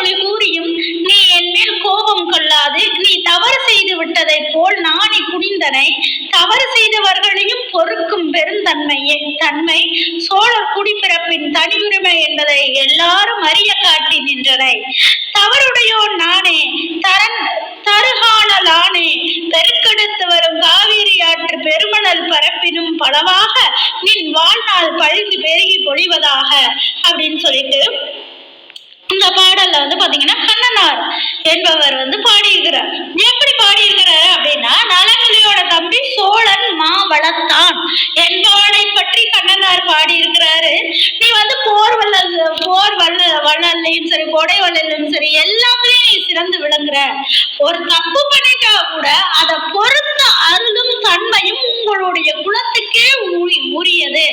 நீதிமொழி கூறியும் நீ என் மேல் கோபம் கொள்ளாது. நீ தவறு செய்து விட்டதைப் போல் நாணி குனிந்தனை. தவறு செய்தவர்களையும் பொறுக்கும் பெருந்தன்மையே. தன்மை சோழர் குடிப்பிறப்பின் தனியுரிமை என்பதை எல்லாரும் அறிய காட்டி நின்றனை. தவறுடையோன் நானே. தரன் தருகாணலானே. பெருக்கெடுத்து வரும் காவிரி ஆற்று பெருமணல் பரப்பினும் பலவாக நின் வாழ்நாள் பழுகி பெருகி பொழிவதாக. அப்படின்னு சொல்லிட்டு வந்து பாத்தீங்கன்னா கண்ணனார் என்பவர் வந்து பாடியிருக்கிறார். எப்படி பாடியிருக்கிறாரு அப்படின்னா நலங்கிலியோட தம்பி சோழன் மா வளர்த்தான் என்பவனை பற்றி கண்ணனார் பாடியிருக்கிறாரு. நீ வந்து போர் வள்ளல் போர் வல்ல வள்ளல்லையும் சரி கொடை வள்ளலும் சரி எல்லாத்துலயும் நீ சிறந்து விளங்குற. ஒரு தப்பு பண்ணிட்டா கூட அதை பொறுத்த அருளும் தன்மையும் உங்களுடைய குலத்துக்கே உரியது.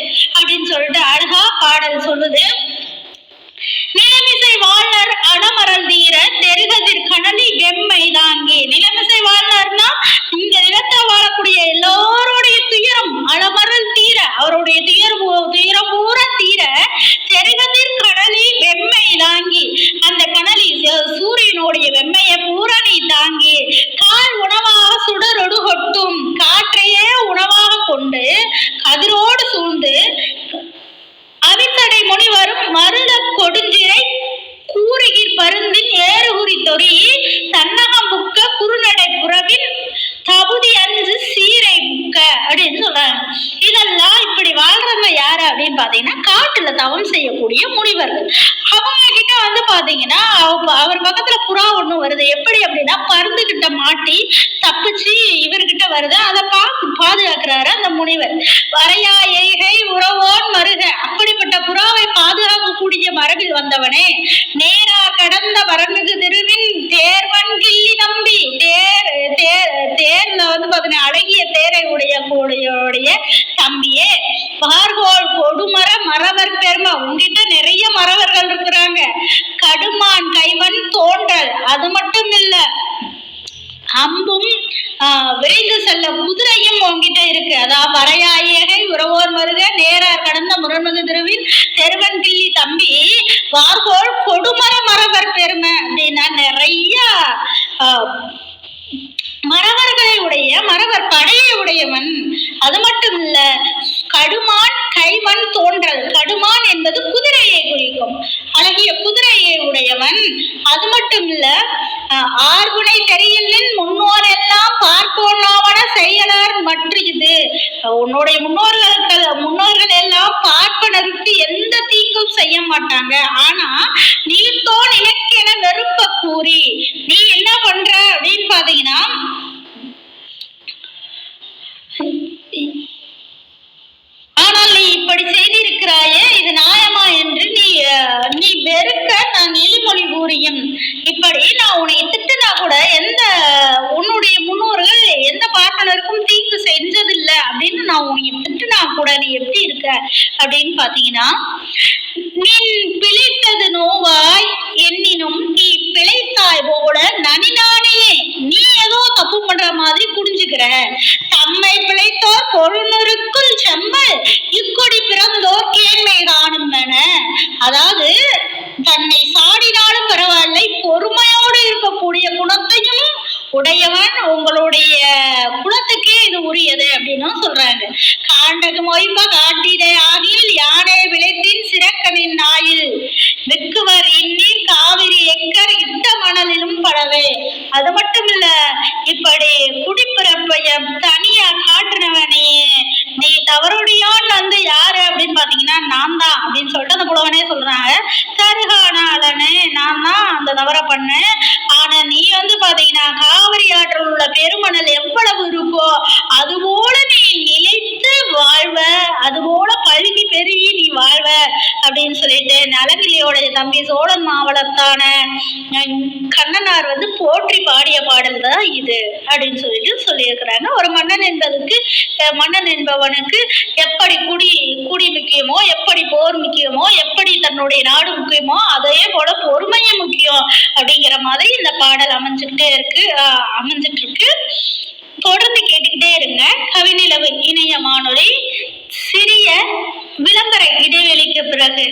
செய்யக்கூடிய முனிவர்கள். அவங்க கிட்ட வந்து பாத்தீங்கன்னா அவர் பக்கத்துல புறா ஒண்ணு வருது. எப்படி அப்படின்னா பருந்து கிட்ட மாட்டி தப்பிச்சு இவர்கிட்ட வருது. அதை பார்த்து பாதுகாக்கிறாரு அந்த முனிவர். வரையா ஏகை உறவோன் மருக அப்படிப்பட்ட புறாவை பாதுகாக்கக்கூடிய மரபில் வந்தவனே நேர் கொடுமர மறவர் பெருமை. உங்ககிட்ட நிறைய மறவர்கள் இருக்கிறாங்க. கடுமான் கைவன் தோன்றல் அது மட்டும் இல்ல. அம்பும் விரைந்து செல்ல குதிரையும் உங்ககிட்ட இருக்கு. அதான் வரையாயகை உறவோர் மருக நேரார் கடந்த முரண்மகு திருவின் தெருவன் கிள்ளி தம்பி. வார்கோள் கொடுமர மரவர் பெருமை. அப்படின்னா நிறைய மறவர்களை உடைய மறவர் படையை உடையவன். அது மட்டும் இல்ல கடுமான் கைவன் தோன்றல் கடுமான் என்பது குதிரையை குறிக்கும் அழகிய குதிரையை உடையவன் அது மட்டும் இல்ல அஹ், ஆர்குனை தெரியலின் முன்னோர் எல்லாம் பார்ப்போனாவன செயலார் மற்ற இது உன்னுடைய முன்னோர்கள் முன்னோர்கள் எல்லாம் பார்ப்பனருக்கு எந்த தீங்கும் செய்ய மாட்டாங்க. ஆனா நீத்தோ நினைக்கென வெறுப்ப கூறி நீ என்ன பண்ற அப்படின்னு பாத்தீங்கன்னா ஆனால் நீ இப்படி செய்திருக்கிறாயே இது நியாயமா என்று நீ நீ வெறுக்க நான் நீதிமொழி கூறியும். இப்படி நான் உன்னை திட்டுனா கூட எந்த உன்னுடைய முன்னோர்கள் எந்த பார்ப்பனருக்கும் தீங்கு செஞ்சதில்லை. அப்படின்னு நான் உன்னை திட்டுனா கூட நீ எப்படி இருக்க அப்படின்னு பாத்தீங்கன்னா நின் பிழைத்தது நோவாய் எண்ணினும் நீ பிழைத்தாய் போல நனினானே நீ ஏதோ தப்பு பண்ற மாதிரி புரிஞ்சுக்கிற தம்மை பிழைத்தோர் பொருளுக்குள் செம்பல் இக்கொடி பிறந்தோர் கேண்மை காணும் என. அதாவது தன்னை சா காண்டகு மொய்ப தம்பி சோழன் மாவளத்தான கண்ணனார் வந்து போற்றி பாடிய பாடல் தான் இது அப்படின்னு சொல்லிட்டு சொல்லியிருக்கிறாங்க. ஒரு மன்னன் என்பதற்கு மன்னன் என்பவனுக்கு எப்படி குடி குடி முக்கியமோ எப்படி போர் முக்கியமோ எப்படி தன்னுடைய நாடு முக்கியமோ அதே போல பொறுமையும் முக்கியம் அப்படிங்கிற மாதிரி இந்த பாடல் அமைஞ்சுக்கிட்டே இருக்கு. அமைஞ்சிட்டு இருக்கு தொடர்ந்து கேட்டுக்கிட்டே இருங்க. கவிநிலவு இணைய வானொலி சிறிய விளம்பர இடைவெளிக்கு பிறகு.